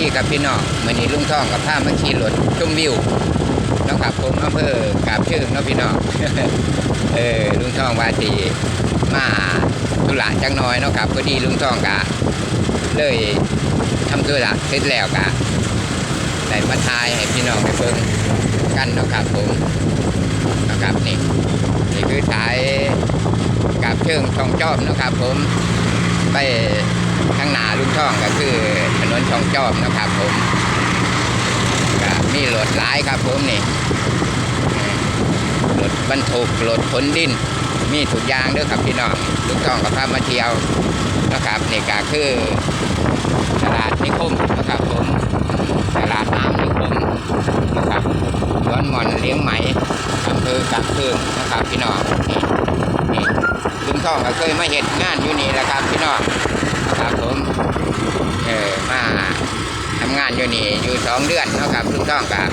ดีครับพี่น้องมื่อนี้ลุงท่องกับผ้ามาขี่รถชมวิวนาะครับผมอำเภอกาบเชิงเนาะพี่น้องเออลุงท่องว่าสีมาธุระจังน้อยเนาะครับพอดีลุงท่องกะเลยทำธุระเสร็จแล้วกะได้มาทายให้พี่น้องไปเบิ่งกันเนาะครับผมนะครับนี่นี่คือสายกาบเชิงช่องจอมเนาะครับผมไปข้างหน้าลุงช่องก็คือ นนช่องจอมนะครับผมก็มีรถหลายครับผมนี่รถบรรทุกรถขนดิน มีทุกยางด้อครับพี่น้องลุงช่องก็พามาเที่ยวนะครับนี่ก็คือตลาดนิคมนะครับผมตลาดน้ำนิคมนะครับสวนหมอนเลี้ยงไหมอำเภอกับเพืองนะครับพี่น้องนี่นี่ลุงช่องก็เคยมาเห็นงานอยู่นี่แหละครับพี่น้องครับผม เออมาทำงานอยู่นี่อยู่สองเดือนเนาะครับลุงต้องกับ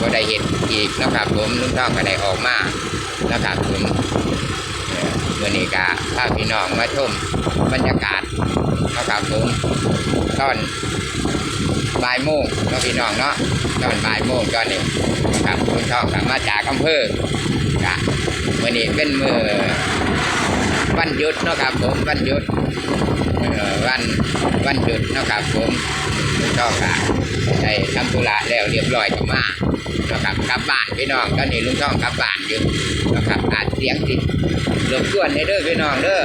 ก็ได้เห็นอีกเนาะครับผมลุงต้องก็ได้ออกมานะครับผมเออวันนี้ก็พาพี่น้องมาชมบรรยากาศเนาะครับผมตอนบ่ายโมงเนาะพี่น้องเนาะตอนบ่ายโมงตอนนี้นะครับลุงต้องกลับมาจากอำเภอกะวันนี้เป็นมือวันหยุดเนาะครับผมวันหยุด วันวันหยุดนะครับผมลุงท่องก็ได้ทำธุระแล้วเรียบร้อยก็มานะครับกลับบ้านพี่น้องตอนนี้ลุงท่องกลับบ้านอยู่นะครับอาจเสียงติดรบกวนในเด้อพี่น้องเด้อ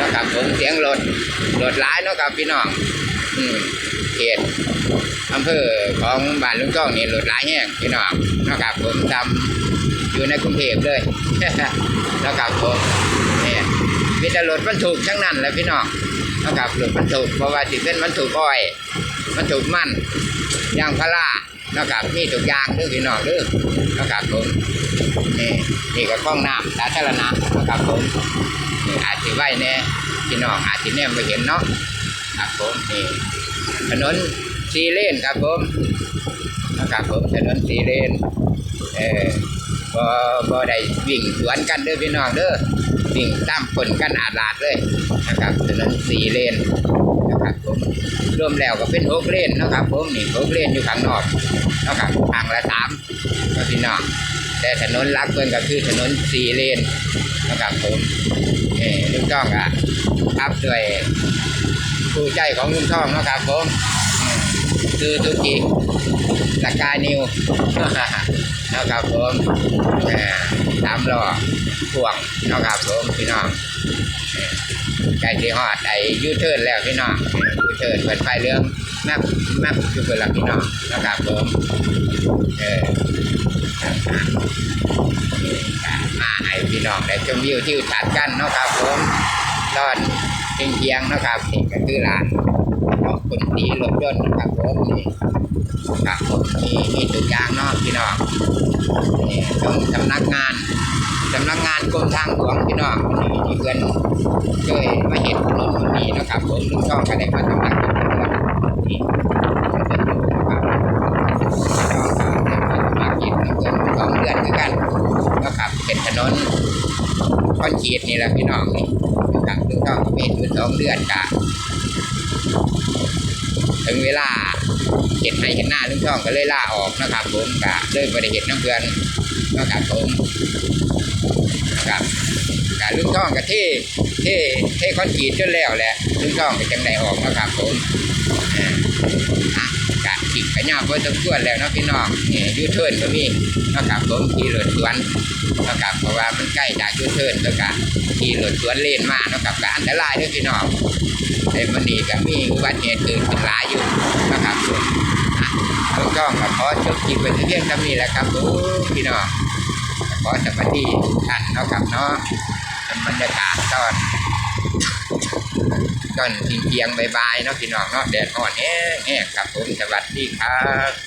นะครับผมเสียงรถรถหลายนะครับพี่น้องอืมเขตอำเภอของบ้านลุงท่องนี่รถหลายแห่งพี่น้องนะครับผมทำอยู่ในกรุงเทพเลยนะครับผมเนี่ยมีแต่รถบรรทุกทั้งนั้นแหละพี่น้อง นะครับหลุดมันถูกเพราะว่าสิเป็นมันถูกอ้อย มันถูกมันยางพารานะครับมีทุกอย่างเด้อพี่น้องเด้อนะครับผมนี่นี่ก็กล้องน้ำสาธารณะนะครับผมนี่อาจสิไหวแน่พี่น้องอาจสิแนมไปเห็นเนาะครับผมนี่ถนนสีเลนครับผมนะครับผมถนนสีเลนเออ บ่บ่ได้วิ่งสวนกันเด้อพี่น้องเด้อวิ่งตามฝนกันอาดลาดเลยนะครับถนนสี่เลนนะครับผมรวมแล้วก็เป็นหกเลนนะครับผมนี่หกเลนอยู่ข้างนอกนะครับทางละสามก็พี่น้องแต่ถนนลักเพิ่นก็คือถนนสี่เลนนะครับผมเออลุงช่องอะครับด้วยผู้ใจของลุงช่องนะครับผมคือทุกิ สกายนิวนะครับผมตามล้อพ่วงนะครับผมพี่น้องใกล้ที่ฮอดไอ้ยูเทิร์นแล้วพี่น้องยูเทิร์นเปิดไฟเรื่องแมปแมปอยู่เปิดละพี่น้องนะครับผมเออมาให้พี่น้องได้ชมวิวที่ทัดกันนะครับผมตอนเที่ยงเที่ยงๆนะครับนี่ก็คือร้าน นตีรถยนต์นะครับผมนี่ครับมีมีทุกอย่างเนาะพี่น้องนี่ต้องสำนักงานสำนักงานกรมทางหลวงพี่น้องนี่ที่เพื่อนเคยมาเห็นถนนคนนี้นะครับผมลุงช่องก็ได้มาทำนกับเพื่อนนี่ก็จะอยู่นะครับช่องาทำงานกินกับเพื่นสองเดือนด้วยกันนะครับเป็นถนนคอนกรีตนี่แหละพี่น้องนี่นะครับลุงช่องเป็นอยู่สองเดือนกะ ถึงเวลาเห็นให้เห็นหน้าลุงช่องก็เลยล่าออกนะครับผมกะเลยบริเหตุน้ำเพื่อนนะครับผมนะครับการลุงท่องกับที่ที่ที่คอนกรีตจนแล้วแหละลุงท่องก็จังได้ออกนะครับผมเอ่ออ่กะจิกกระยาพอสมควรแล้วนะพี่น้องนี่ยูเทิร์นก็มีนะครับผมขี่รถสวนนะครับเพราะว่ามันใกล้จากยูเทิร์นแล้วก็ขี่รถสวนเลนมานะครับก็อันตรายด้วยพี่น้อง แต่มันนี่ก็มีอุบัติเหตุเกิดขึ้นหลายอยู่นะครับทุกท่องก็ขอจบคลิปไว้ที่เพียงเท่านี้แหละครับพี่น้องขอสวัสดีทุกท่านเนาะครับเนาะบรรยากาศตอนตอนทิ้งเพียงบายๆเนาะพี่น้องเนาะแดดอ่อนแห้งๆครับผมสวัสดีครับ